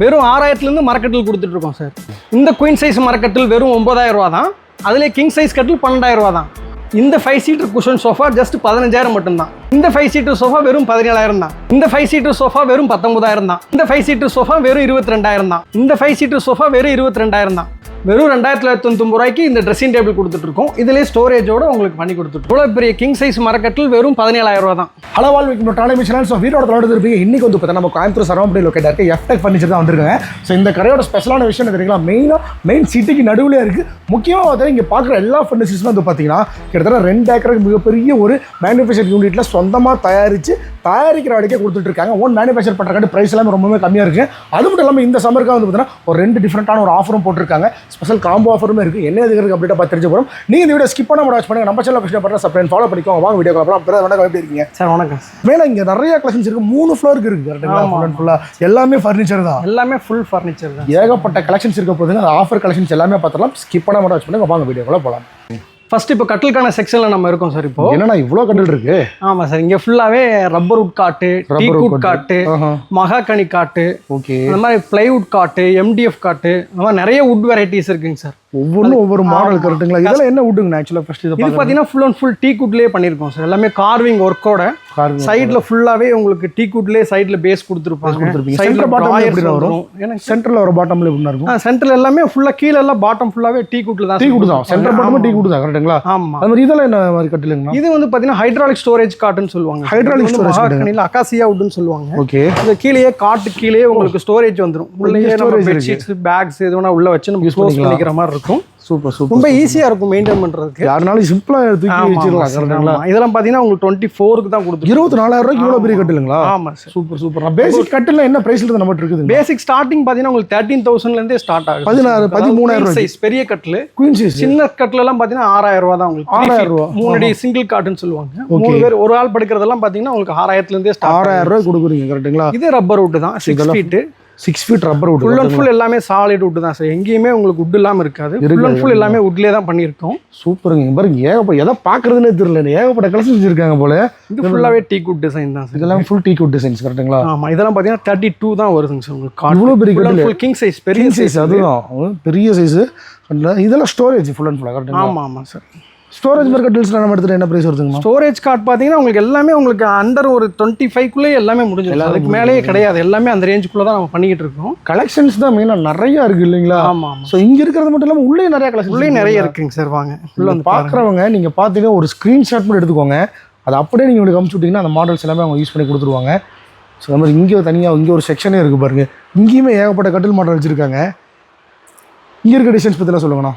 வெறும் ஆறாயிரத்துலேருந்து மரக்கட்டில் கொடுத்துட்டு இருக்கோம் சார். இந்த குயின் சைஸ் மரக்கட்டில் வெறும் ஒன்பதாயிரம் ரூபா தான். அதுலேயே கிங் சைஸ் கட்டில் பன்னெண்டாயிரம் ரூபா தான். இந்த five seater cushion sofa just பதினஞ்சாயிரம் மட்டும்தான். இந்த ஃபைவ் சீட்டு சோஃபா வெறும் பதினேழாயிரம் தான். இந்த ஃபைவ் சீட்டு சோஃபா வெறும் பத்தொன்பதாயிரம் தான். இந்த ஃபைவ் சீட்டு சோஃபா வெறும் இருபத்தி ரெண்டாயிரம் தான். இந்த ஃபைவ் சீட்டு சோஃபா வெறும் இருபத்தி ரெண்டாயிரம் தான். வெறும் ரெண்டாயிரத்தி தொண்ணூத்தொம்பது ரூபாய்க்கு இந்த ட்ரெஸ்ஸிங் டேபிள் கொடுத்துட்ருக்கோம். இதிலே ஸ்டோரேஜோடு ஸ்டோரேஜோட உங்களுக்கு பண்ணி கொடுத்துட்டு இவ்வளோ பெரிய கிங் சைஸ் மரக்கட்டில் வெறும் பதினேழாயிரம் ரூபா தான். ஹலோ வாழ் வைக்கும் டாலி ஸோ வீட்டோட தொடர்ந்து இருப்பீங்க இன்னைக்கு வந்து பார்த்தா நம்ம கோயம்புத்தூர் சரவம்படி லொக்கேட் இருக்குது எஃப்டெக் ஃபர்னிச்சர் தான் வந்திருக்காங்க. ஸோ இந்த கடையோட ஸ்பெஷலான விஷயம் தெரியுங்களா? மெயினாக மெயின் சிட்டிக்கு நடுவில் இருக்குது முக்கியமாக பார்த்தா இங்கே பார்க்குற எல்லா ஃபர்னிச்சர்ஸும் வந்து பார்த்தீங்கன்னா கிட்டத்தட்ட ரெண்டு ஏக்கருக்கு மிகப்பெரிய ஒரு மேனுஃபேக்சர் யூனிட்டில் சொந்தமாக தயாரித்து தயாரிக்கிற வரைக்கும் கொடுத்துட்டு இருக்காங்க. ஓன் மேனுஃபேக்சர் பண்ணுறக்காண்டி ப்ரைஸ் எல்லாமே ரொம்பவே கம்மியாக இருக்குது அது மட்டும் இல்லாமல் இந்த சம்மருக்காக வந்து பார்த்தீங்கன்னா ஒரு ரெண்டு டிஃப்ரெண்ட்டான ஒரு ஆஃபரும் போட்டிருக்காங்க. ஸ்பெஷல் காம்போ ஆஃபருமே இருக்குது என்ன எதுக்கு அப்படியே பார்த்து தெரிஞ்சு போகிறோம் நீங்கள் இந்த வீடியோ ஸ்கிப் பண்ண வாட்ச் பண்ணுங்க. நம்ம சேனல் ஃபஸ்ட்டு பண்ண சப்ளைன் ஃபாலோ பண்ணிக்கோங்க. வாங்க வீடியோ அப்புறம் வணக்கம் எப்படி இருக்கீங்க சார் வணக்கம். மேலே இங்கே நிறைய கலெக்ஷன்ஸ் இருக்குது மூணு ஃப்ளோருக்கு இருக்குது அண்ட் ஃபுல்லாக எல்லாமே ஃபர்னிச்சர் தான். எல்லாமே ஃபுல் ஃபர்னிச்சர் தான். ஏகப்பட்ட கலெக்ஷன்ஸ் இருக்க போதுங்க ஆஃபர் கலெக்ஷன்ஸ் எல்லாமே பார்த்துலாம் ஸ்கிப் பண்ண வாட்ச் பண்ணுங்க. வாங்க வீடியோக்குள்ள போகலாம். ஃபர்ஸ்ட் இப்போ கட்டிலுக்கான செக்ஷனில் நம்ம இருக்கோம் சார் இப்போ. என்னன்னா இவ்வளோ கட்டில் இருக்கு? ஆமாம் சார் இங்கே ஃபுல்லாகவே ரப்பர் வுட் காட்டு டீக்குட் காட்டு. மகாகனி காட்டு ஓகே அந்த மாதிரி பிளைவுட் காட்டு எம்டிஎஃப் காட்டு இந்த மாதிரி நிறைய வுட் வெரைட்டிஸ் இருக்குங்க சார் ஒவ்வொன்றும் ஒவ்வொரு மாடல் கரெக்ட்டுங்களா இதெல்லாம் என்ன வுட்டுங்கண்ணா ஆக்சுவலாக ஃபர்ஸ்ட் இது பார்த்தீங்கன்னா ஃபுல் அண்ட் ஃபுல் டீ குட்லேயே பண்ணியிருக்கோம் சார் எல்லாமே கார்விங் ஒர்க்கோட சைடில் ஃபுல்லாகவே உங்களுக்கு டீ குட்லேயே சைடில் பேஸ் கொடுத்துருப்பாங்க. கொடுத்துருப்பீங்க. bottom பாட்டம் எப்படி வரும்? எனக்கு சென்டரில் ஒரு பாட்டம்ல எப்படி இருக்கும்? சென்டரில் எல்லாமே ஃபுல்லாக கீழே எல்லாம் பாட்டம் ஃபுல்லாகவே டீ குட்டில் தான் டீ sir குடு தான் சென்டர். பாட்டமும் டீ குடு தான் கரெக்ட்டுங்களா ஆமா. அது மாதிரி இதெல்லாம் என்ன மாதிரி கட்டிலுங்கண்ணா? இது வந்து பார்த்தீங்கன்னா ஹைட்ராலிக் ஸ்டோரேஜ் காட்டுன்னு சொல்லுவாங்க. Storage மகாகனியில் அகாசியா வுட்னு சொல்லுவாங்க. ஓகே இந்த கீழேயே காட்டு கீழேயே உங்களுக்கு ஸ்டோரேஜ் storage இருக்கு. பெட்ஷீட்ஸ் பேக்ஸ் எது வேணா உள்ள வச்சு நம்ம பண்ணிக்கலாம். பண்ணிக்கிற மாதிரி இருக்கும். சூப்பர் சூப்பர் ரொம்ப ஈஸியா இருக்கும் மெயின்டைன் பண்றதுக்கு. யாருனாலும் சிம்பிளாக தூக்கி வச்சிடலாம். இதெல்லாம் பாத்தீங்கன்னா உங்களுக்கு டுவெண்ட்டி ஃபோருக்கு தான் கொடுத்துருக்கோம். இருபத்தி நாலாயிரம் ரூபாய்க்கு இவ்வளோ பெரிய கட்டிலுங்களா? ஆமா சார் சூப்பர் சூப்பர் பேசிக் கட்டில் என்ன ப்ரைஸ்ல இருந்து நம்மகிட்ட இருக்குது பேசிக் ஸ்டார்டிங் பாத்தீங்கன்னா உங்களுக்கு தேர்ட்டீன் தௌசண்ட்ல இருந்தே ஸ்டார்ட் ஆகுது. பதினாறு, பதிமூணாயிரம். சைஸ் பெரிய கட்டில். குயின் சைஸ் சின்ன கட்டில எல்லாம் பாத்தீங்கன்னா ஆறாயிரம் ரூபா தான் உங்களுக்கு. ஆறாயிரம். ரூபா. மூணு அடி சிங்கிள் காட்டுன்னு சொல்லுவாங்க. மூணு பேர் ஒரு ஆள் படுக்கிறதெல்லாம் பாத்தீங்கன்னா உங்களுக்கு ஆறாயிரத்துல இருந்தே ஸ்டார்ட் ஆறாயிரம் ரூபாய் கொடுக்குறீங்க கரெக்ட்டுங்களா இது ரப்பர் வுட் தான். Six feet six feet rubber full wood and full எல்லாமே சாலிட் வுட் தான் சார் எங்கேயுமே உங்களுக்கு வுட் இல்லாம இருக்காது. ஃபுல் அண்ட் ஃபுல் எல்லாமே வுட்லேயே தான் பண்ணியிருக்கோம். சூப்பருங்க பாருங்க ஏகப்பட்ட எதை பார்க்கறதுனே தெரியல ஏகப்பட்ட கலெக்ஷன் வச்சிருக்காங்க போல. இது ஃபுல்லாவே டீ குட் டிசைன் தான் சார் இதெல்லாம் ஃபுல் டீ குட் டிசைன்ஸ் கரெக்ட்டுங்களா ஆமா இதெல்லாம் பாத்தீங்கன்னா தேர்ட்டி டூ தான் வருதுங்க சார் உங்களுக்கு இவ்வளவு பெரிய? ஃபுல் கிங் சைஸ் பெரிய சைஸ் அதுதான். பெரிய சைஸ் இதெல்லாம் ஸ்டோரேஜ் ஃபுல் அண்ட் ஃபுல்லாக கரெக்ட்டுங்களா ஆமா ஆமா சார் ஸ்டோரேஜ் மாதிரி கட்டில்ஸ்ல நம்ம எடுத்துட்டு என்ன பிரைஸ் வருதுங்கண்ணா ஸ்டோரேஜ் கார்டு பாத்தீங்கன்னா உங்களுக்கு எல்லாமே உங்களுக்கு அண்டர் ஒரு டுவெண்ட்டி ஃபைவ்க்குள்ளே எல்லாமே முடிஞ்சிடும். அதுக்கு மேலேயே கிடையாது. எல்லாமே அந்த ரேஞ்சுக்குள்ள தான் நம்ம பண்ணிக்கிட்டு இருக்கோம். கலெக்ஷன்ஸ் தான் மெயினாக நிறைய இருக்கு இல்லைங்களா? ஆமா ஆமா. ஸோ இங்க இருக்கிறது மட்டும் இல்லாமல் உள்ளே நிறைய கலெக்ஷன் உள்ளே நிறைய இருக்குங்க சார் வாங்க. உள்ள பார்க்குறவங்க நீங்க பார்த்தீங்கன்னா ஒரு ஸ்க்ரீன்ஷாட் மட்டும் எடுத்துக்கோங்க. அது அப்படியே நீங்கள் உங்களுக்கு அமுச்சு விட்டீங்கன்னா அந்த மாடல்ஸ் எல்லாமே அவங்க யூஸ் பண்ணி கொடுத்துருவாங்க. ஸோ அது மாதிரி இங்கே தனியாக இங்கே ஒரு செக்ஷனே இருக்குது பாருங்க. இங்கேயுமே ஏகப்பட்ட கட்டில் மாடல் வச்சுருக்காங்க. இங்கே இருக்க டிசைன்ஸ் பற்றிலாம் சொல்லுங்கண்ணா.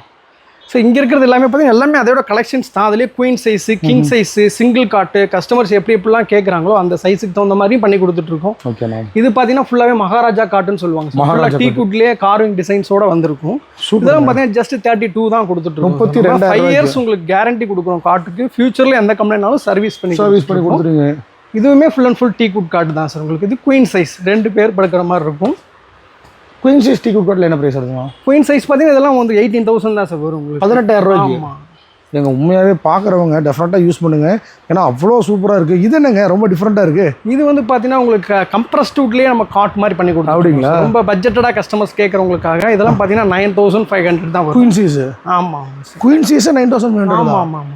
ஸோ இங்க இருக்கிறது எல்லாமே பார்த்தீங்கன்னா எல்லாமே அதோட கலெக்ஷன்ஸ் தான். அதுலேயே queen size king size single cot customers எப்படி எப்படிலாம் கேட்குறாங்களோ அந்த சைஸுக்கு தகுந்த மாதிரி பண்ணி கொடுத்துட்டு இருக்கோம். ஓகேண்ணா இது பார்த்தீங்கன்னா ஃபுல்லாகவே மகாராஜா காட்டுன்னு சொல்லுவாங்க மகாராஜா டீ குட்லேயே கார்விங் டிசைன்ஸோட வந்திருக்கும். இதெல்லாம் பார்த்தீங்கன்னா ஜஸ்ட் தேர்ட்டி டூ தான் கொடுத்துட்டு முப்பத்தி இருக்கோம் ரெண்டாயிரம் ஃபைவ் இயர்ஸ் உங்களுக்கு கேரண்டி கொடுக்குறோம் காட்டுக்கு. ஃபியூச்சரில் எந்த கம்ப்ளைண்ட்னாலும் சர்வீஸ் பண்ணி சர்வீஸ் பண்ணி கொடுத்துருங்க இதுவுமே full and full teak wood cot தான் சார் உங்களுக்கு. இது குயின் சைஸ் ரெண்டு பேர் படுக்கிற மாதிரி இருக்கும். குயின் சைஸ் டீ குட் என்ன பிரைஸ் வருதுங்க குயின் சைஸ் பார்த்தீங்கன்னா இதெல்லாம் வந்து எயிட்டீன் தௌசண்ட் தான் சார் வரும் உங்களுக்கு. பதினெட்டாயிரம் ரூபாய்க்கு. எங்க உண்மையாகவே பார்க்குறவங்க டெஃபினட்டாக யூஸ் பண்ணுங்க. ஏன்னா அவ்வளோ சூப்பராக இருக்குது இது என்னங்க? ரொம்ப டிஃப்ரெண்ட்டாக இருக்குது இது வந்து பார்த்தீங்கன்னா உங்களுக்கு கம்ப்ரஸ்ட் வுட்லேயே நம்ம காட் மாதிரி பண்ணி கொடுத்தோம் அப்படிங்களா? ரொம்ப பட்ஜெட்டடாக கஸ்டமர்ஸ் கேட்குறவங்களுக்காக இதெல்லாம் பார்த்தீங்கன்னா நைன் தௌசண்ட் ஃபைவ் ஹண்ட்ரட் தான் குயின் சைஸ் ஆமாம் குயின் சைஸ் நைன் தௌசண்ட் ஆமாம் ஹண்ட்ரட் ஆமாம் ஆமாம்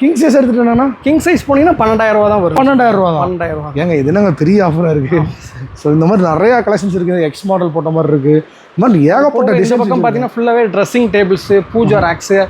கிங் சைஸ் எடுத்துட்டேன்னா கிங் சைஸ் போனீங்கன்னா பன்னெண்டாயிரம் ரூபா தான் வரும். பன்னெண்டாயிரம் ரூபா பன்னெண்டாயிரம் ரூபா ஏங்க இது என்னங்க பெரிய ஆஃபராக இருக்குது ஸோ இந்த மாதிரி நிறையா கலெக்ஷன்ஸ் இருக்குது எக்ஸ் மாடல் போட்ட மாதிரி இருக்குது இந்த மாதிரி ஏகப்பட்ட டிசைன் பக்கம் பார்த்தீங்கன்னா ஃபுல்லாகவே ட்ரெஸ்ஸிங் டேபிள்ஸு பூஜா ரேக்ஸு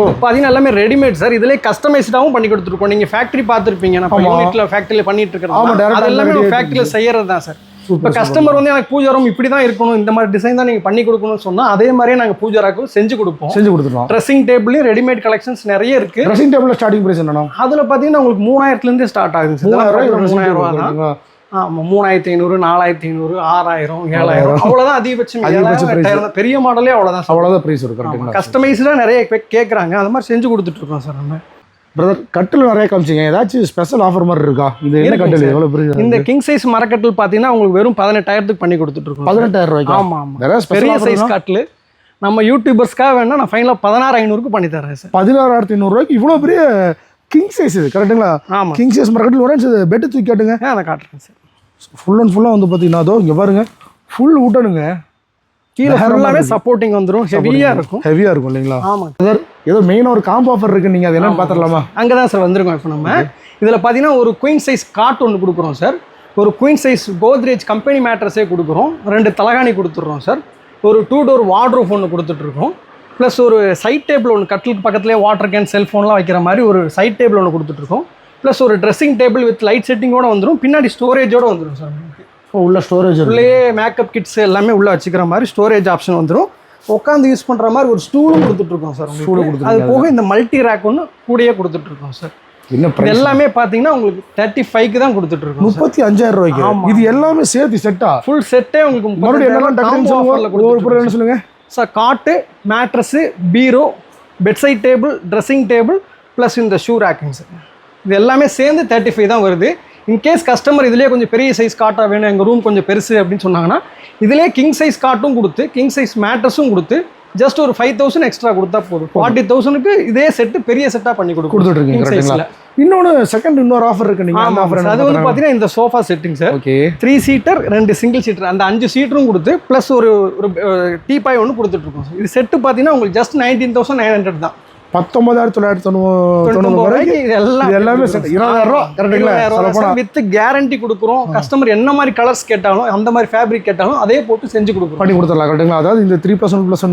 பார்த்தீங்கன்னா எல்லாமே ரெடிமேட் சார் இதுலேயே கஸ்டமைஸ்டாகவும் பண்ணி கொடுத்துருக்கோம். நீங்கள் ஃபேக்ட்ரி பார்த்துருப்பீங்க. நான் ஆமா. யூனிட்டில் ஃபேக்ட்ரியில் பண்ணிட்டு இருக்கிறோம் அது எல்லாமே ஃபேக்ட்ரியில் செய்யறது தான் சார் இப்போ கஸ்டமர் வந்து எனக்கு பூஜா ரூம் இப்படி தான் இருக்கணும். இந்த மாதிரி டிசைன் தான் நீங்கள் பண்ணி கொடுக்கணும்னு சொன்னால் அதே மாதிரியே நாங்கள் பூஜா ராக்கும் செஞ்சு கொடுப்போம். செஞ்சு கொடுத்துருவோம் ட்ரெஸ்ஸிங் டேபிளையும் ரெடிமேட் கலெக்ஷன்ஸ் நிறைய இருக்கு. ட்ரெஸ்ஸிங் டேபிள் ஸ்டார்டிங் ப்ரைஸ் என்னன்னா அதில் பார்த்தீங்கன்னா உங்களுக்கு மூணாயிரத்துலேருந்தே ஸ்டார்ட் ஆகுது மூணாயிரம் மூணாயிரம் ரூபா தான். ஆமாம் மூணாயிரத்தி ஐநூறு நாலாயிரத்தி ஐநூறு ஆறாயிரம் ஏழாயிரம். அவ்வளோதான் அதிகபட்சம். அதிகபட்ச ஏழாயிரம், price. எட்டாயிரம் தான். பெரிய மாடலே அவ்வளோதான் அவ்வளோதான் ப்ரைஸ் கரெக்டுங்களா கஸ்டமைஸ்டாக நிறைய கேட்குறாங்க அது மாதிரி செஞ்சு கொடுத்துட்டு இருக்கோம் சார் நம்ம. பிரதர் கட்டில் நிறைய காமிச்சிங்க. ஏதாச்சும் ஸ்பெஷல் ஆஃபர் மாதிரி இருக்கா? இது என்ன கட்டில். எவ்வளோ பெரிய இந்த கிங் சைஸ் மரக்கட்டில் பார்த்தீங்கன்னா உங்களுக்கு வெறும் பதினெட்டாயிரத்துக்கு பண்ணி கொடுத்துட்டு இருக்கோம் பதினெட்டாயிரம் ரூபாய்க்கு? ஆமாம் ஆமாம் பெரிய சைஸ் கட்டில். நம்ம யூடியூபர்ஸ்க்காக வேணா நான் ஃபைனலாக பதினாறு ஐநூறுக்கு பண்ணி தரேன் சார். பதினாறாயிரத்தி ஐநூறுரூவாய்க்கு இவ்வளோ பெரிய கிங் சைஸ் இது கரெக்டுங்களா ஆமாம் கிங் சைஸ் மரக்கட்டில் ஒரே பெட்டு தூக்கி காட்டுங்க. ஆ நான் காட்டுறேன் சார். ஃபுல் அண்ட் ஃபுல்லாக வந்து பார்த்தீங்கன்னா அதோ இங்கே பாருங்க ஃபுல் உட்டனுங்க கீழே மாதிரி சப்போர்ட்டிங் வந்துரும் ஹெவியா இருக்கும். ஹெவியாக இருக்கும் இல்லைங்களா? ஆமாங்க சார் ஏதோ மெயினாக ஒரு காம்போ ஆஃபர் இருக்கு நீங்கள் அது என்னன்னு பார்த்துடலாமா அங்கே தான் சார் வந்திருக்கோம் இப்போ நம்ம. இதில் பார்த்தீங்கன்னா ஒரு குயின் சைஸ் காட் ஒன்று கொடுக்குறோம் சார். ஒரு குயின் சைஸ் கோத்ரேஜ் கம்பெனி மேட்ரஸே கொடுக்குறோம். ரெண்டு தலகாணி கொடுத்துட்றோம் சார். ஒரு டூ டோர் வார்ட்ரூஃப் ஒன்று கொடுத்துட்ருக்கோம் ப்ளஸ் ஒரு சைட் டேபிள் ஒன்று கட்டிலுக்கு பக்கத்துலேயே வாட்டர் கேன் செல்ஃபோன்லாம் வைக்கிற மாதிரி ஒரு சைட் டேபிள் ஒன்று கொடுத்துட்ருக்கோம். ப்ளஸ் ஒரு ட்ரெஸ்ஸிங் டேபிள் வித் லைட் செட்டிங்கோட வந்துடும் பின்னாடி ஸ்டோரேஜோட வந்துடும் சார் உள்ள ஸ்டோரேஜ் உள்ளேயே மேக்கப் கிட்ஸ் எல்லாமே உள்ளே வச்சுக்கிற மாதிரி ஸ்டோரேஜ் ஆப்ஷன் வந்துடும் உட்காந்து யூஸ் பண்ணுற மாதிரி ஒரு ஸ்டூலும் கொடுத்துட்ருக்கோம் சார் ஸ்டூலும் கொடுத்துருக்கீங்க. அது போக இந்த மல்டி ரேக் ஒன்று கூடயே கொடுத்துட்ருக்கோம் சார். என்ன? எல்லாமே பார்த்தீங்கன்னா உங்களுக்கு தேர்ட்டி ஃபைவ்க்கு தான் கொடுத்துட்ருக்கோம் முப்பத்தி அஞ்சாயிரம் ரூபாய்க்கு. இது எல்லாமே சேர்த்து செட்டா ஃபுல் செட்டே உங்களுக்கு மறுபடியும் என்னெல்லாம் sir cot mattress bureau bedside table dressing table plus இந்த ஷூ ரேக்கிங் சார் இது எல்லாமே சேர்ந்து தேர்ட்டி ஃபைவ் தான் வருது. இன்கேஸ் கஸ்டமர் இதுலேயே கொஞ்சம் பெரிய சைஸ் காட்டாக வேணும் எங்கள் ரூம் கொஞ்சம் பெருசு அப்படின்னு சொன்னாங்கன்னா இதுலேயே கிங் சைஸ் காட்டும் கொடுத்து கிங் சைஸ் மேட்ரஸும் கொடுத்து ஜஸ்ட் ஒரு ஃபைவ் தௌசண்ட் எக்ஸ்ட்ரா கொடுத்தா போதும். ஃபார்ட்டி தௌசண்ட்க்கு இதே செட்டு பெரிய செட்டாக பண்ணி கொடுக்கும் கொடுத்துட்டு இன்னொன்னு செகண்ட் இன்னொரு ஆஃபர் இருக்கு. நீங்க அந்த ஆஃபர். அது வந்து பார்த்தீங்கன்னா இந்த sofa setting sir okay three seater ரெண்டு சிங்கிள் சீட்டர் அந்த அஞ்சு சீட்டரும் கொடுத்து ப்ளஸ் ஒரு ஒரு டீபாய் ஒன்று கொடுத்துட்ருக்கோம் இது செட்டு பார்த்தீங்கன்னா உங்களுக்கு just nineteen thousand nine hundred தான். பத்தொன்பதாயிரத்தி தொள்ளாயிரத்தி தொண்ணூறு வரைக்கும் எல்லாம் எல்லாமே. இருபதாயிரம். வித் கேரண்டி கொடுக்குறோம். கஸ்டமர் என்ன மாதிரி கலர்ஸ் கேட்டாலும் அந்த மாதிரி ஃபேப்ரிக் கேட்டாலும் அதே போட்டு செஞ்சு கொடுக்குறோம். பண்ணி கொடுத்துடலாம் கரெக்டுங்களா அதாவது இந்த த்ரீ பர்சன்ட் ப்ளஸ்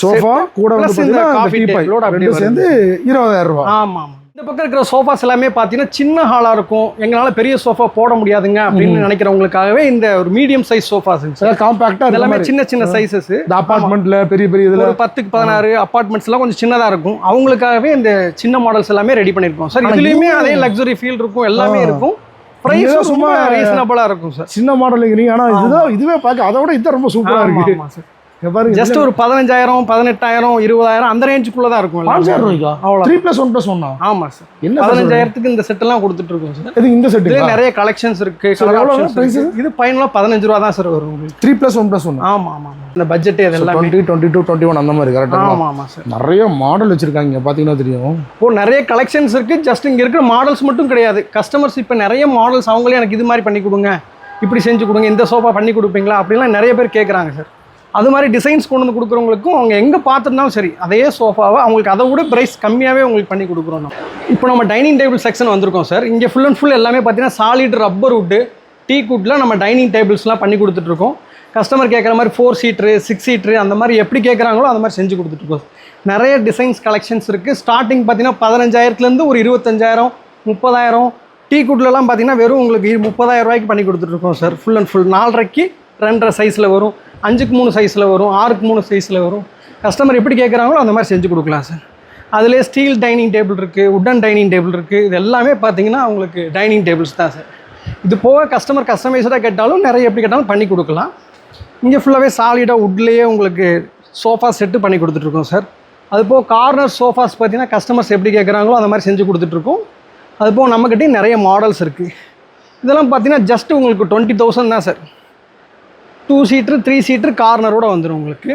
சோஃபா கூட வந்து பார்த்தீங்கன்னா டீ சேர்ந்து இருபதாயிரம் ரூபா. ஆமாம் ஆமாம் இந்த பக்கம் இருக்கிற சோஃபாஸ் எல்லாமே பார்த்தீங்கன்னா சின்ன ஹாலாக இருக்கும். எங்களால் பெரிய சோஃபா போட முடியாதுங்க அப்படின்னு நினைக்கிறவங்களுக்காகவே இந்த ஒரு மீடியம் சைஸ் சோஃபாஸ் சில காம்பாக்டா எல்லாமே சின்ன சின்ன சைஸஸ் இந்த அபார்ட்மெண்ட்ல பெரிய பெரிய இதுல. பத்துக்கு பதினாறு அப்பார்ட்மெண்ட்ஸ் எல்லாம் கொஞ்சம் சின்னதா இருக்கும். அவங்களுக்காகவே இந்த சின்ன மாடல்ஸ் எல்லாமே ரெடி பண்ணிருக்கோம். சார் இதுலயுமே அதே லக்ஸுரி ஃபீல் இருக்கும் எல்லாமே. இருக்கும். இங்க பிரைஸ் சும்மா சும்மா ரீசனபிளா இருக்கும் சார் சின்ன மாடலுங்கிறீங்க ஆனா இதுதான் இதுவே பார்க்க அதை விட இது ரொம்ப சூப்பரா இருக்கு. இங்க பாருங்க ஜஸ்ட் ஒரு பதினஞ்சாயிரம் பதினெட்டாயிரம் இருபதாயிரம் அந்த ரேஞ்சுக்குள்ள தான் இருக்கும் எல்லாமே. பாஞ்சாயிரம் ரூபாய்க்கா அவ்வளோ த்ரீ பிளஸ் ஒன் பிளஸ் ஒன்னா ஆமா சார் என்ன பதினஞ்சாயிரத்துக்கு இந்த செட் எல்லாம் கொடுத்துட்டு இருக்கோம் சார் இது இந்த செட்டு நிறைய கலெக்ஷன்ஸ் இருக்கு. இது ஃபைனலா பதினஞ்சு ரூபா தான் சார் வரும் உங்களுக்கு. Three plus one plus one ஆமா ஆமா ஆமா. இந்த பட்ஜெட் இது எல்லாமே twenty twenty two twenty one அந்த மாதிரி கரெக்டாக ஆமா ஆமா சார் நிறைய மாடல் வச்சிருக்காங்க இங்க பாத்தீங்கன்னா தெரியும். இப்போ நிறைய கலெக்ஷன்ஸ் இருக்கு ஜஸ்ட் இங்க இருக்கிற மாடல்ஸ் மட்டும் கிடையாது. கஸ்டமர்ஸ் இப்போ நிறைய மாடல்ஸ் அவங்களே எனக்கு இது மாதிரி பண்ணி கொடுங்க இப்படி செஞ்சு கொடுங்க இந்த சோஃபா பண்ணி கொடுப்பீங்களா அப்படிலாம் நிறைய பேர் கேட்குறாங்க சார் அது மாதிரி டிசைன்ஸ் கொண்டு வந்து கொடுக்குறவங்களுக்கும் அவங்க எங்கே பார்த்துருந்தாலும் சரி அதே சோஃபாவை அவங்களுக்கு அதை விட ப்ரைஸ் கம்மியாகவே உங்களுக்கு பண்ணி கொடுக்குறோம் நம்ம. இப்போ நம்ம டைனிங் டேபிள் செக்ஷன் வந்திருக்கோம் சார் இங்கே ஃபுல் அண்ட் ஃபுல் எல்லாமே பார்த்தீங்கன்னா சாலிட் ரப்பர் உட்டு டீ குட்டில் நம்ம டைனிங் டேபிள்ஸ்லாம் பண்ணி கொடுத்துட்ருக்கோம். கஸ்டமர் கேட்குற மாதிரி ஃபோர் சீட்ரு சிக்ஸ் சீட்ரு அந்த மாதிரி எப்படி கேட்குறாங்களோ அந்த மாதிரி செஞ்சு கொடுத்துட்ருக்கோம் நிறைய டிசைன்ஸ் கலெக்ஷன்ஸ் இருக்குது ஸ்டார்டிங் பார்த்தீங்கன்னா பதினஞ்சாயிரத்துலேருந்து ஒரு இருபத்தஞ்சாயிரம் முப்பதாயிரம். டீ குட்லலாம் பார்த்தீங்கன்னா வெறும் உங்களுக்கு முப்பதாயிரம் ரூபாய்க்கு பண்ணி கொடுத்துட்ருக்கோம் சார் ஃபுல் அண்ட் ஃபுல் நாலரைக்கு ரெண்டரை சைஸில் வரும். அஞ்சுக்கு மூணு சைஸில் வரும் ஆறுக்கு மூணு சைஸில் வரும். கஸ்டமர் எப்படி கேட்குறாங்களோ அந்த மாதிரி செஞ்சு கொடுக்கலாம் சார் அதுலேயே ஸ்டீல் டைனிங் டேபிள் இருக்குது உட்டன் டைனிங் டேபிள் இருக்குது இது எல்லாமே பார்த்தீங்கன்னா உங்களுக்கு டைனிங் டேபிள்ஸ் தான் சார் இது போக கஸ்டமர் கஸ்டமைஸ்டாக கேட்டாலும் நிறைய எப்படி கேட்டாலும் பண்ணி கொடுக்கலாம். இங்கே ஃபுல்லாகவே சாலிடாக உட்லேயே உங்களுக்கு சோஃபா செட்டு பண்ணி கொடுத்துட்ருக்கோம் சார் அது போக கார்னர் சோஃபாஸ் பார்த்தீங்கன்னா கஸ்டமர்ஸ் எப்படி கேட்குறாங்களோ அந்த மாதிரி செஞ்சு கொடுத்துட்ருக்கோம். அது போக நம்மக்கிட்டேயும் நிறைய மாடல்ஸ் இருக்குது இதெல்லாம் பார்த்தீங்கன்னா ஜஸ்ட் உங்களுக்கு டுவெண்ட்டி தௌசண்ட் தான் sir two seater three seater கார்னரோட வந்துடும் உங்களுக்கு.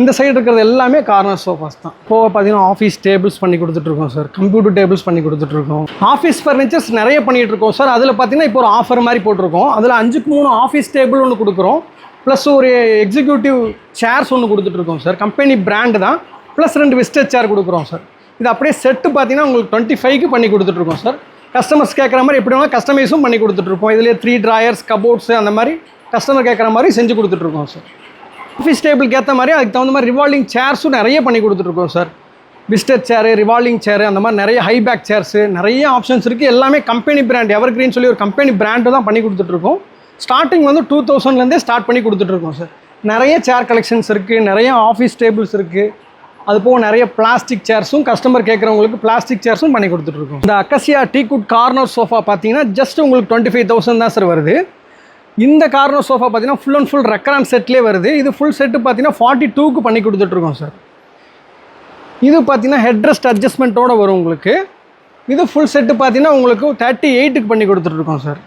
இந்த சைடு இருக்கிறது எல்லாமே கார்னர் சோஃபாஸ் தான். போக பார்த்தீங்கன்னா ஆஃபீஸ் டேபிள்ஸ் பண்ணி கொடுத்துட்ருக்கோம் சார் கம்ப்யூட்டர் டேபிள்ஸ் பண்ணி கொடுத்துட்ருக்கோம். ஆஃபீஸ் ஃபர்னிச்சர்ஸ் நிறைய பண்ணிகிட்டு இருக்கோம் சார் அதில் பார்த்தீங்கன்னா இப்போ ஒரு ஆஃபர் மாதிரி போட்டிருக்கோம். அதில் அஞ்சுக்கு மூணு ஆஃபீஸ் டேபிள் ஒன்று கொடுக்குறோம். ப்ளஸ் ஒரு எக்ஸிக்யூட்டிவ் சேர்ஸ் ஒன்று கொடுத்துட்ருக்கோம் சார் கம்பெனி பிராண்டு தான். ப்ளஸ் ரெண்டு விஸ்டர் சேர் கொடுக்குறோம் சார் இது அப்படியே செட்டு பார்த்தீங்கன்னா உங்களுக்கு டுவெண்ட்டி ஃபைவ்க்கு பண்ணி கொடுத்துட்ருக்கோம் சார் கஸ்டமர்ஸ் கேட்குற மாதிரி எப்படி வேணால் கஸ்டமைஸும் பண்ணி கொடுத்துட்ருப்போம். இதுலேயே த்ரீ ட்ராயர்ஸ் கபோர்ட்ஸ் அந்த மாதிரி கஸ்டமர் கேட்குற மாதிரி செஞ்சு கொடுத்துட்ருக்கோம் சார். ஆஃபீஸ் டேபிளுக்கு ஏற்ற மாதிரி அதுக்கு தகுந்த மாதிரி ரிவால்விங் சேர்ஸும் நிறைய பண்ணி கொடுத்துட்ருக்கோம் சார். பிஸ்டர் சேரு ரிவால்விங் சேரு அந்த மாதிரி நிறைய ஹை பேக் சேர்ஸு நிறைய ஆப்ஷன்ஸ் இருக்குது எல்லாமே கம்பெனி பிராண்ட் எவர் கிரீன் சொல்லி ஒரு கம்பெனி பிராண்டு தான் பண்ணி கொடுத்துட்ருக்கோம். ஸ்டார்டிங் வந்து டூ தௌசண்ட்லேருந்தே ஸ்டார்ட் பண்ணி கொடுத்துட்ருக்கோம் சார். நிறைய சேர் கலெக்ஷன்ஸ் இருக்குது நிறைய ஆஃபீஸ் டேபிள்ஸ் இருக்குது அது போக நிறைய பிளாஸ்டிக் சேர்ஸும் கஸ்டமர் கேட்குறவங்களுக்கு பிளாஸ்டிக் சேர்ஸும் பண்ணி கொடுத்துட்ருக்கோம். இந்த acacia teak wood corner sofa பார்த்தீங்கன்னா ஜஸ்ட் உங்களுக்கு டுவெண்ட்டி ஃபைவ் தௌசண்ட் தான் சார் வருது. இந்த கார்னர் சோஃபா பார்த்தீங்கன்னா ஃபுல் அண்ட் ஃபுல் ரெக்கரான் செட்லேயே வருது. இது ஃபுல் செட்டு பார்த்தீங்கன்னா ஃபார்ட்டி டூக்கு பண்ணி கொடுத்துட்ருக்கோம் சார் இது பார்த்தீங்கன்னா ஹெட்ரெஸ்ட் அட்ஜஸ்ட்மெண்ட்டோட வரும் உங்களுக்கு. இது ஃபுல் செட்டு பார்த்தீங்கன்னா உங்களுக்கு தேர்ட்டி எயிட்டுக்கு பண்ணி கொடுத்துட்ருக்கோம் சார்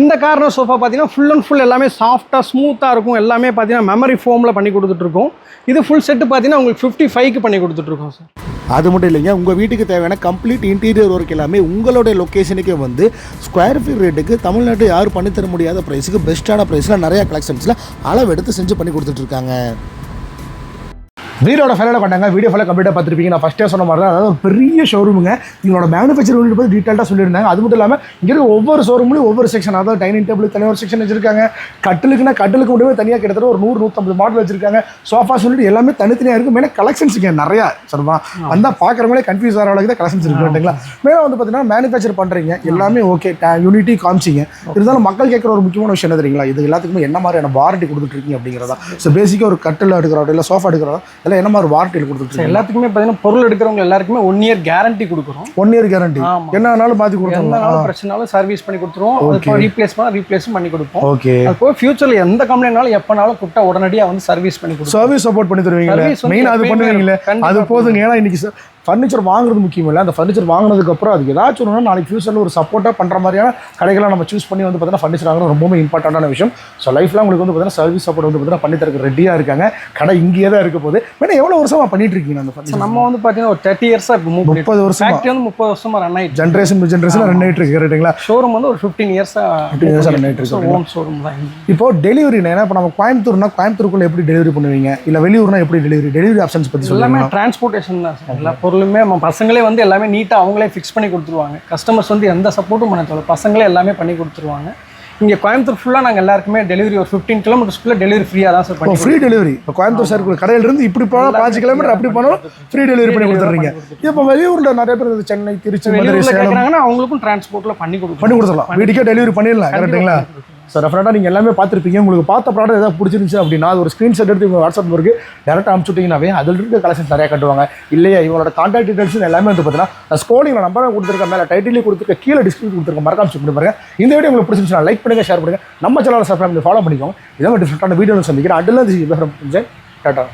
இந்த கார்னர் சோஃபா பார்த்தீங்கன்னா ஃபுல் அண்ட் ஃபுல் எல்லாமே சாஃப்டாக ஸ்மூத்தாக இருக்கும். எல்லாமே பார்த்தீங்கன்னா மெமரி ஃபோமில் பண்ணி கொடுத்துட்ருக்கோம். இது ஃபுல் செட்டு பார்த்தீங்கன்னா உங்களுக்கு ஃபிஃப்டி ஃபைவ்க்கு பண்ணி கொடுத்துட்ருக்கோம் சார் அது மட்டும் இல்லைங்க உங்கள் வீட்டுக்கு தேவையான கம்ப்ளீட் இன்டீரியர் ஒர்க் எல்லாமே உங்களுடைய லொக்கேஷனுக்கே வந்து ஸ்கொயர் ஃபீட் ரேட்டுக்கு தமிழ்நாட்டு யாரும் பண்ணித்தர முடியாத ப்ரைஸுக்கு பெஸ்ட்டான ப்ரைஸில் நிறையா கலெக்ஷன்ஸில் அளவு எடுத்து செஞ்சு பண்ணி கொடுத்துட்ருக்காங்க வீடோட ஃபைனலாக கொண்டாங்க வீடியோ ஃபைனலாக கம்ப்ளீட்டாக பார்த்துருப்பீங்க. நான் ஃபஸ்ட்டே சொன்ன மாதிரி தான் அதாவது பெரிய ஷோரூமுங்க இவங்களோட மேனுஃபேக்சர் யூனிட் பற்றி டீட்டெயிலாக சொல்லியிருந்தாங்க. அது மட்டும் இல்லாமல் இங்கே ஒவ்வொரு ஷோரூம்லையும் ஒவ்வொரு செக்ஷன் அதாவது டைனிங் டேபிள் தனியாக ஒரு செக்ஷன் வச்சிருக்காங்க. கட்டிலுக்குன்னா கட்டிலுக்கு மட்டுமே தனியாக கிட்டத்தட்ட ஒரு நூறு நூற்றம்பது மாடல் வச்சிருக்காங்க. சோஃபா சொல்லிட்டு எல்லாமே தனித்தனியாக இருக்குது மேலே கலெக்ஷன்ஸ் இங்கே நிறையா சொல்லுமா வந்தால் பார்க்குறவங்களே கன்ஃபியூஸ் ஆகிற அளவுக்கு தான் கலெக்ஷன்ஸ் இருக்குங்களா மேலே வந்து பார்த்தீங்கன்னா மேனுஃபேக்சர் பண்ணுறீங்க எல்லாமே ஓகே யூனிட்டி காமிச்சிங்க. இருந்தாலும் மக்கள் கேட்குற ஒரு முக்கியமான விஷயம் என்ன தெரியுங்களா? இது எல்லாத்துக்குமே என்ன மாதிரியான வாரண்டி கொடுத்துட்ருக்கீங்க அப்படிங்கிறதா. ஸோ பேசிக்காக ஒரு கட்டில் எடுக்கிறோம் இல்லை சோஃபா எடுக்கிறோம் இதெல்லாம் என்ன மாதிரி வாரண்டியில் So, கொடுத்துட்ருக்கீங்க எல்லாத்துக்குமே பார்த்தீங்கன்னா பொருள் எடுக்கிறவங்க எல்லாருக்குமே ஒன் இயர் கேரண்டி கொடுக்குறோம். One year guarantee. என்ன ஆனாலும் மாற்றி கொடுத்துருவோம் எந்தனாலும் பிரச்சனாலும் சர்வீஸ் பண்ணி கொடுத்துருவோம். ரீப்ளேஸ் பண்ணால் ரீப்ளேஸும் பண்ணி கொடுப்போம். ஓகே அது போக ஃபியூச்சரில் எந்த கம்ப்ளைண்ட்னாலும் எப்போனாலும் கூப்பிட்டா உடனடியாக வந்து சர்வீஸ் பண்ணி கொடுப்போம். சர்வீஸ் சப்போர்ட் பண்ணி வந்து மெயின் அது பண்ணுவீங்களே? அது போதுங்க. ஏன்னா இன்னைக்கு ஃபர்னிச்சர் வாங்குறது முக்கியம் இல்லை. அந்த ஃபர்னிச்சர் வாங்கினதுக்கு அப்புறம் அதுக்கு ஏதாச்சும் ஒன்று நாளைக்கு ஃபியூச்சரில் ஒரு சப்போர்ட்டாக பண்ணுற மாதிரியான கடைகளை நம்ம சூஸ் பண்ணி வந்து பார்த்தீங்கன்னா ஃபர்னிச்சர் வாங்குறது ரொம்பவே இம்பார்ட்டண்டான விஷயம். ஸோ லைஃப்ல உங்களுக்கு வந்து பார்த்தீங்கன்னா சர்வீஸ் சப்போர்ட் வந்து பார்த்தீங்கன்னா பண்ணி தரக்கு ரெடியாக இருக்காங்க. கடை இங்கேயே தான் இருக்க போகுது. வேணா எவ்வளோ வருஷமா பண்ணிட்டு இருக்கீங்க அந்த ஃபர்னிச்சர் நம்ம வந்து பார்த்தீங்கன்னா ஒரு தேர்ட்டி இயர்ஸாக இப்போ முப்பது வருஷமா? வந்து முப்பது வருஷமா ரன் ஆயிடுச்சு ஜென்ரேஷன் பை ஜென்ரேஷன் ரன் ஆயிட்டு இருக்கு ரைட்டுங்களா ஷோரூம் வந்து ஒரு ஃபிஃப்டீன் இயர்ஸாக 15 years ஆ run ஆயிட்டு இருக்கு. ஹோம் ஷோரூம் தான். இப்போ டெலிவரி ஏன்னா இப்போ நம்ம கோயம்புத்தூர்னா கோயம்புத்தூருக்குள்ள எப்படி டெலிவரி பண்ணுவீங்க? இல்லை வெளியூர்னா எப்படி டெலிவரி டெலிவரி ஆப்ஷன்ஸ் பற்றி எல்லாமே டிரான்ஸ்போர்ட்டேஷன் தான் சார் எல்லா பொருளுமே நம்ம பசங்களே வந்து எல்லாமே நீட்டாக அவங்களே ஃபிக்ஸ் பண்ணி கொடுத்துருவாங்க. கஸ்டமர்ஸ் வந்து எந்த சப்போர்ட்டும் பண்ண தேவை பசங்களே எல்லாமே பண்ணி கொடுத்துருவாங்க. இங்கே கோயம்புத்தூர் ஃபுல்லாக நாங்கள் எல்லாருக்குமே டெலிவரி ஒரு ஃபிஃப்டீன் கிலோமீட்டர்ஸ்க்குள்ளே டெலிவரி ஃப்ரீயாக தான் சார் பண்ணி ஃப்ரீ டெலிவரி இப்போ கோயம்புத்தூர் சர்க்கிள் கடையில இருந்து இப்படி போனால் பாஞ்சு கிலோமீட்டர் அப்படி போனாலும் ஃப்ரீ டெலிவரி பண்ணி கொடுத்துறீங்க. இப்போ வெளியூரில் நிறைய பேர் சென்னை திருச்சி கேட்குறாங்கன்னா அவங்களுக்கும் டிரான்ஸ்போர்ட்டில் பண்ணி கொடுப்போம் பண்ணி கொடுத்துடலாம். வீட்டுக்கே டெலிவரி பண்ணிடலாம் கரெக்ட்டுங்களா சார் டெஃபினட்டாக நீங்கள் எல்லாமே பார்த்துருப்பீங்க. உங்களுக்கு பார்த்த ப்ராடக்ட் ஏதாவது பிடிச்சிருந்துச்சு அப்படின்னா அது ஒரு ஸ்க்ரீன்ஷாட் எடுத்து உங்கள் வாட்ஸ்அப் நம்பருக்கு டேரெக்டாக அனுப்பிச்சுட்டிங்கனாவே அதில் இருக்க கலெக்ஷன் நிறையா கட்டுவாங்க. இல்லையா இவங்களோட கான்டாக்ட் டீட்டெயில்ஸ் எல்லாமே வந்து பார்த்தீங்கன்னா ஸ்கோலிங்கில் நம்பரை கொடுத்துருக்க மேலே டைட்டிலே கொடுத்துருக்க கீழே டிஸ்கிரிப்ஷன் கொடுத்துருக்க மறக்காம செக் பண்ணி பாருங்க. இந்த வீடியோ உங்களுக்கு பிடிச்சிருந்துச்சுன்னா லைக் பண்ணுங்கள் ஷேர் பண்ணுங்க. நம்ம சேனலை சப்ஸ்கிரைப் பண்ணி ஃபாலோ பண்ணிக்கோங்க. இதெல்லாம் டிஃப்ரெண்ட்டான டிஃப்ரெண்டான வீடியோ சந்திக்கிறேன் அடில் டாட்டா